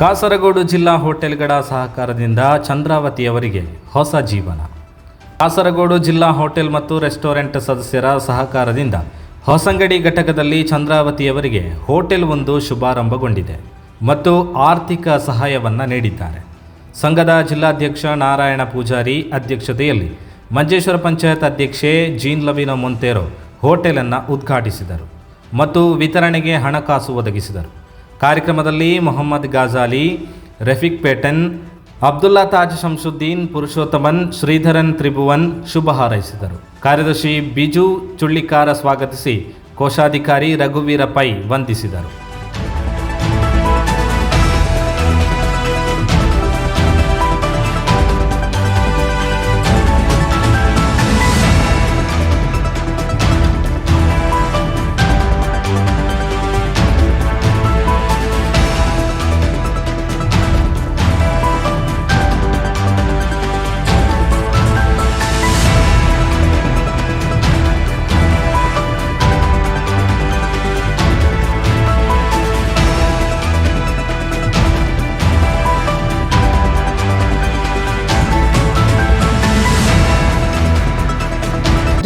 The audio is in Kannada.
ಕಾಸರಗೋಡು ಜಿಲ್ಲಾ ಹೋಟೆಲ್ಗಳ ಸಹಕಾರದಿಂದ ಚಂದ್ರಾವತಿಯವರಿಗೆ ಹೊಸ ಜೀವನ. ಕಾಸರಗೋಡು ಜಿಲ್ಲಾ ಹೋಟೆಲ್ ಮತ್ತು ರೆಸ್ಟೋರೆಂಟ್ ಸದಸ್ಯರ ಸಹಕಾರದಿಂದ ಹೊಸಂಗಡಿ ಘಟಕದಲ್ಲಿ ಚಂದ್ರಾವತಿಯವರಿಗೆ ಹೋಟೆಲ್ ಒಂದು ಶುಭಾರಂಭಗೊಂಡಿದೆ ಮತ್ತು ಆರ್ಥಿಕ ಸಹಾಯವನ್ನು ನೀಡಿದ್ದಾರೆ. ಸಂಘದ ಜಿಲ್ಲಾಧ್ಯಕ್ಷ ನಾರಾಯಣ ಪೂಜಾರಿ ಅಧ್ಯಕ್ಷತೆಯಲ್ಲಿ ಮಂಜೇಶ್ವರ ಪಂಚಾಯತ್ ಅಧ್ಯಕ್ಷೆ ಜೀನ್ ಲವಿನ ಮೊಂತೇರೋ ಹೋಟೆಲನ್ನು ಉದ್ಘಾಟಿಸಿದರು ಮತ್ತು ವಿತರಣೆಗೆ ಹಣಕಾಸು ಒದಗಿಸಿದರು. ಕಾರ್ಯಕ್ರಮದಲ್ಲಿ ಮೊಹಮ್ಮದ್ ಗಾಜಾಲಿ ರಫೀಕ್ ಪೇಟನ್, ಅಬ್ದುಲ್ಲಾ ತಾಜ್ ಶಂಸುದ್ದೀನ್, ಪುರುಷೋತ್ತಮನ್, ಶ್ರೀಧರನ್ ತ್ರಿಭುವನ್ ಶುಭ ಹಾರೈಸಿದರು. ಕಾರ್ಯದರ್ಶಿ ಬಿಜು ಚುಳ್ಳಿಕಾರ ಸ್ವಾಗತಿಸಿ ಕೋಶಾಧಿಕಾರಿ ರಘುವೀರ ಪೈ ವಂದಿಸಿದರು.